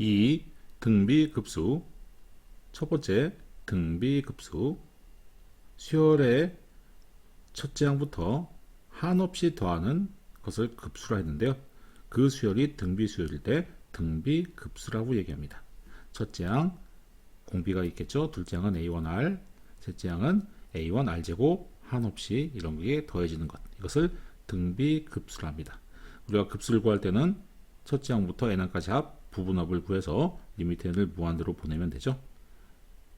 이 등비급수 첫 번째 등비급수 수열의 첫째 항부터 한없이 더하는 것을 급수라 했는데요. 그 수열이 등비수열일 때 등비급수라고 얘기합니다. 첫째 항 공비가 있겠죠. 둘째 항은 A1R, 셋째 항은 A1R 제곱 한없이 이런 게 더해지는 것. 이것을 등비급수라 합니다. 우리가 급수를 구할 때는 첫째 항부터 n항까지 합 부분합을 구해서 리미트 n을 무한대로 보내면 되죠.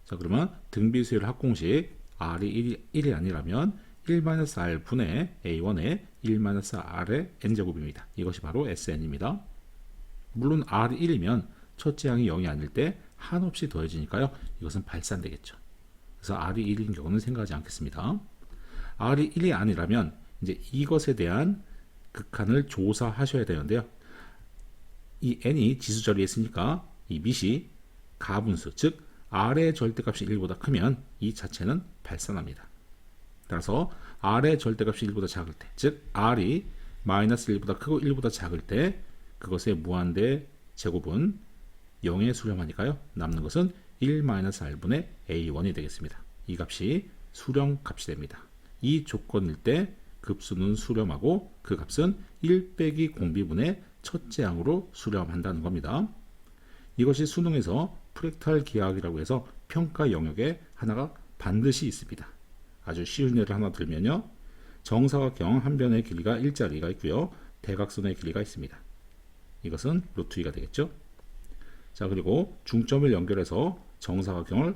자 그러면 등비수열 합공식 r이 1이, 1이 아니라면 1-r 분의 a1의 1-r의 n제곱입니다. 이것이 바로 sn입니다. 물론 r이 1이면 첫째 항이 0이 아닐 때 한없이 더해지니까요. 이것은 발산되겠죠. 그래서 r이 1인 경우는 생각하지 않겠습니다. r이 1이 아니라면 이제 이것에 대한 극한을 조사하셔야 되는데요. 이 n이 지수 자리에 있으니까 이 밑이 가분수, 즉 r의 절대값이 1보다 크면 이 자체는 발산합니다. 따라서 r의 절대값이 1보다 작을 때, 즉 r이 마이너스 1보다 크고 1보다 작을 때 그것의 무한대 제곱은 0에 수렴하니까요. 남는 것은 1-r분의 a1이 되겠습니다. 이 값이 수렴 값이 됩니다. 이 조건일 때 급수는 수렴하고 그 값은 1 빼기 공비분의 첫째 항으로 수렴한다는 겁니다. 이것이 수능에서 프랙탈 기하학이라고 해서 평가 영역에 하나가 반드시 있습니다. 아주 쉬운 예를 하나 들면요. 정사각형 한 변의 길이가 일자리가 있고요. 대각선의 길이가 있습니다. 이것은 루트 2가 되겠죠. 자 그리고 중점을 연결해서 정사각형을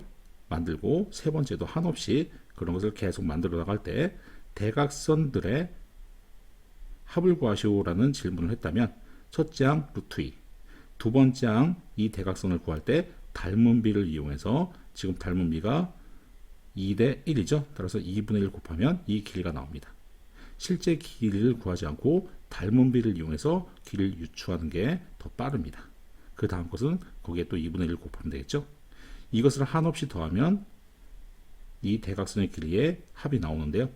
만들고 세 번째도 한없이 그런 것을 계속 만들어 나갈 때 대각선들의 합을 구하시오라는 질문을 했다면 첫째 항 루트 2, 두 번째 항 이 대각선을 구할 때 닮은 비를 이용해서 지금 닮은 비가 2대 1이죠. 따라서 2분의 1 곱하면 이 길이가 나옵니다. 실제 길이를 구하지 않고 닮은 비를 이용해서 길이를 유추하는 게 더 빠릅니다. 그 다음 것은 거기에 또 2분의 1 곱하면 되겠죠. 이것을 한없이 더하면 이 대각선의 길이의 합이 나오는데요.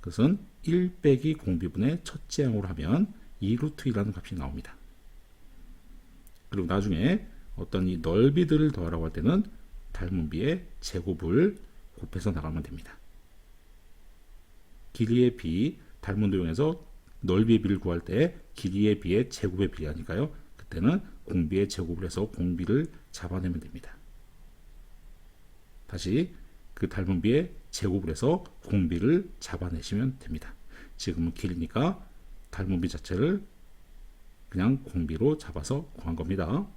그것은 1 빼기 공비분의 첫째 항으로 하면 2루트 2라는 값이 나옵니다. 그리고 나중에 어떤 이 넓이들을 더하라고 할 때는 닮은 비의 제곱을 곱해서 나가면 됩니다. 길이의 비, 닮은 도용에서 넓이의 비를 구할 때 길이의 비의 제곱의 비하니까요. 그때는 공비의 제곱을 해서 공비를 잡아내면 됩니다. 다시 그 닮은 비의 제곱을 해서 공비를 잡아내시면 됩니다. 지금은 길이니까 닮은 비 자체를 그냥 공비로 잡아서 구한 겁니다.